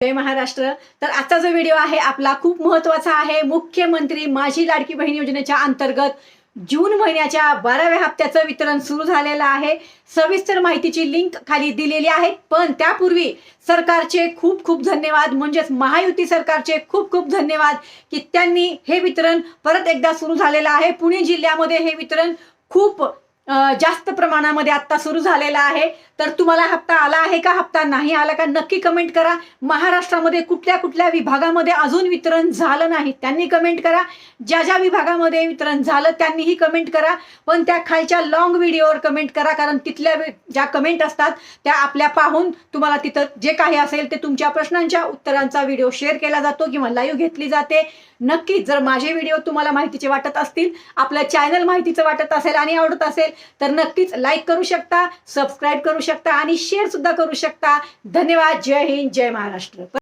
जय महाराष्ट्र. तर आजचा जो व्हिडिओ आहे आपला खूप महत्त्वाचा आहे. मुख्यमंत्री माझी लाडकी बहीण योजनेच्या अंतर्गत जून महिन्याच्या बाराव्या हप्त्याचं वितरण सुरू झालेलं आहे. सविस्तर माहितीची लिंक खाली दिलेली आहे. पण त्यापूर्वी सरकारचे खूप खूप धन्यवाद. म्हणजेच महायुती सरकारचे खूप खूप धन्यवाद की त्यांनी हे वितरण परत एकदा सुरू झालेलं आहे. पुणे जिल्ह्यामध्ये हे वितरण खूप जास्त प्रमाणामध्ये आत्ता सुरू झालेला आहे. तर तुम्हाला हप्ता आला आहे का हप्ता नाही आला का नक्की कमेंट करा. महाराष्ट्रामध्ये कुठल्या कुठल्या विभागामध्ये अजून वितरण झालं नाही त्यांनी कमेंट करा. ज्या ज्या विभागामध्ये वितरण झालं त्यांनीही कमेंट करा. पण त्या खालच्या लॉंग व्हिडिओवर कमेंट करा कारण तिथल्या ज्या कमेंट असतात त्या आपल्या पाहून तुम्हाला तिथं जे काही असेल ते तुमच्या प्रश्नांच्या उत्तरांचा व्हिडिओ शेअर केला जातो किंवा लाईव्ह घेतली जाते. नक्कीच जर माझे व्हिडिओ तुम्हाला माहितीचे वाटत असतील आपलं चॅनल माहितीचं वाटत असेल आणि आवडत असेल तर नक्कीच लाईक करू शकता सबस्क्राईब करू शकता आणि शेअर सुद्धा करू शकता. धन्यवाद. जय हिंद. जय महाराष्ट्र.